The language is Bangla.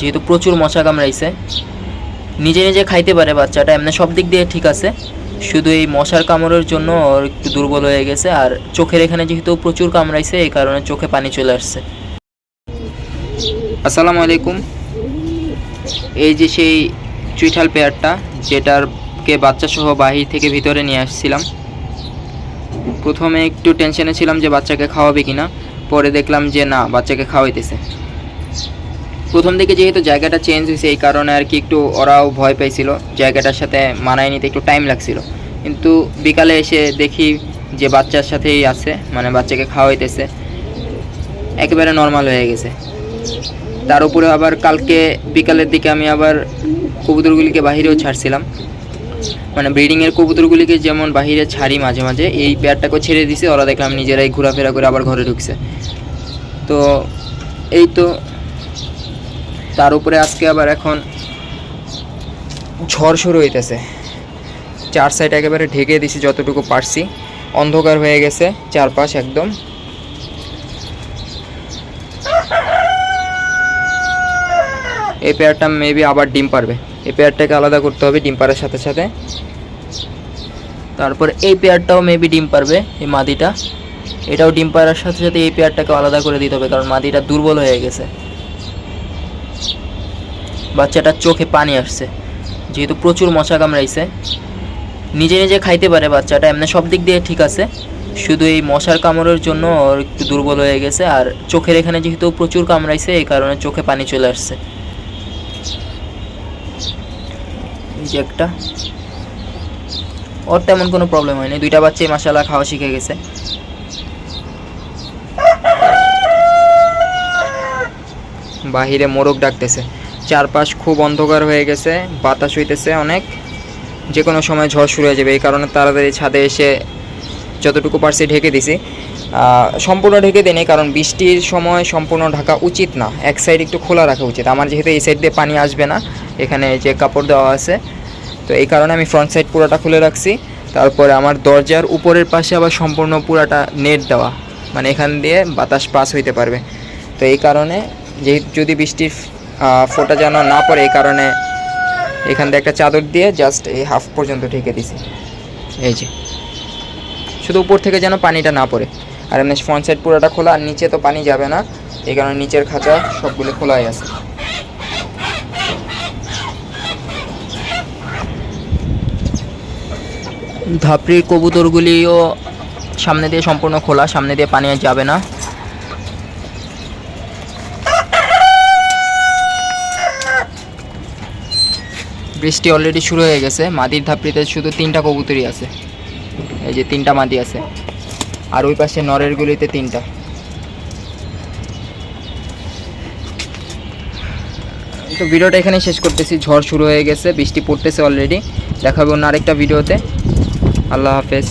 যেহেতু প্রচুর মশা কামড়াইছে। নিজে নিজে খাইতে পারে বাচ্চাটা, এমনি সব দিক দিয়ে ঠিক আছে। শুধু এই মশার কামড়ের জন্য ওর একটু দুর্বল হয়ে গেছে আর চোখের এখানে যেহেতু প্রচুর কামড়াইছে, এই কারণে চোখে পানি চলে আসছে। আসসালামু আলাইকুম। এই যে সেই চুইঠাল পেয়ারটা, যেটারকে বাচ্চা সহ বাহির থেকে ভিতরে নিয়ে আসছিলাম। প্রথমে একটু টেনশনে ছিলাম যে বাচ্চাকে খাওয়াবে কিনা, পরে দেখলাম যে না, বাচ্চাকে খাওয়াইতেছে। প্রথম দিকে যেহেতু জায়গাটা চেঞ্জ হয়েছে, এই কারণে আর কি একটু ওরাও ভয় পাইছিল। জায়গাটার সাথে মানায় নিতে একটু টাইম লাগছিল। কিন্তু বিকালে এসে দেখি যে বাচ্চার সাথেই আছে মানে বাচ্চাকে খাওয়াইতেছে। একেবারে নর্মাল হয়ে গেছে। তার উপরে আবার কালকে বিকালের দিকে আমি আবার কবুতরগুলিকে বাহিরেও ছাড়ছিলাম। মানে ব্রিডিংয়ের কবুতরগুলিকে যেমন বাহিরে ছাড়ি মাঝে মাঝে, এই পেয়ারটাকেও ছেড়ে দিছে, ওরা দেখলাম নিজেরাই ঘোরাফেরা করে আবার ঘরে ঢুকছে। তো এই তো তার উপরে আজকে আবার এখন ঝড় শুরু হইতেছে। চার সাইড একেবারে ঢেকে দিছি যতটুকু পারছি। অন্ধকার হয়ে গেছে, চারপাশ একদম। এই পেয়ারটা মেবি আবার ডিম পারবে। এই পেয়ারটাকে আলাদা করতে হবে ডিম পাড়ার সাথে সাথে। তারপর এই পেয়ারটাও মেবি ডিম পারবে, এই মাদিটা। এটাও ডিম পাড়ার সাথে সাথে এই পেয়ারটাকে আলাদা করে দিতে হবে, কারণ মাদিটা দুর্বল হয়ে গেছে। বাচ্চাটার চোখে পানি আসছে। যেহেতু প্রচুর মশা কামড়াইছে। নিজে নিজে খাইতে পারে বাচ্চাটা, এমনি সব দিক দিয়ে ঠিক আছে। শুধু এই মশার কামড়ের জন্য ওর একটু দুর্বল হয়ে গেছে আর চোখের এখানে যেহেতু প্রচুর কামড়াইছে, এই কারণে চোখে পানি চলে আসছে। এই যে একটা। ওর তেমন কোনো প্রবলেম হয়নি। দুইটা বাচ্চাই মাসালা খাওয়া শিখে গেছে। বাহিরে মোরগ ডাকতেছে। চারপাশ খুব অন্ধকার হয়ে গেছে, বাতাস হইতেছে অনেক। যে কোনো সময় ঝড় শুরু হয়ে যাবে, এই কারণে তাড়াতাড়ি ছাদে এসে যতটুকু পারছি ঢেকে দিছি। সম্পূর্ণ ঢেকে দিইনি, কারণ বৃষ্টির সময় সম্পূর্ণ ঢাকা উচিত না। এক সাইড একটু খোলা রাখা উচিত। আমার যেহেতু এই সাইড দিয়ে পানি আসবে না, এখানে যে কাপড় দেওয়া আছে, তো এই কারণে আমি ফ্রন্ট সাইড পুরোটা খুলে রাখছি। তারপরে আমার দরজার উপরের পাশে আবার সম্পূর্ণ পুরাটা নেট দেওয়া মানে এখান দিয়ে বাতাস পাস হইতে পারবে। তো এই কারণে যে যদি বৃষ্টির ফোঁটা যেন না পড়ে এই কারণে এখান দিয়ে একটা চাদর দিয়ে জাস্ট এই হাফ পর্যন্ত ঢেকে দিছি। এই যে। শুধু উপর থেকে যেন পানিটা না পড়ে। আর এমনি ফ্রন্ট সাইড পুরোটা খোলা, আর নিচে তো পানি যাবে না। এই কারণে নিচের খাঁচা সবগুলো খোলাই আছে। ধাপড়ির কবুতরগুলিও সামনে দিয়ে সম্পূর্ণ খোলা, সামনে দিয়ে পানি যাবে না। বৃষ্টি অলরেডি শুরু হয়ে গেছে। মাদির ধাপড়িতে শুধু তিনটা কবুতরই আছে। এই যে তিনটা মাদি আছে। আর ওই পাশে নরের গুলিতে তিনটা। তো ভিডিওটা এখানে শেষ করতেছি। ঝড় শুরু হয়ে গেছে, বৃষ্টি পড়তেছে অলরেডি দেখাবো অন্য আরেকটা ভিডিওতে। আল্লাহ হাফেজ।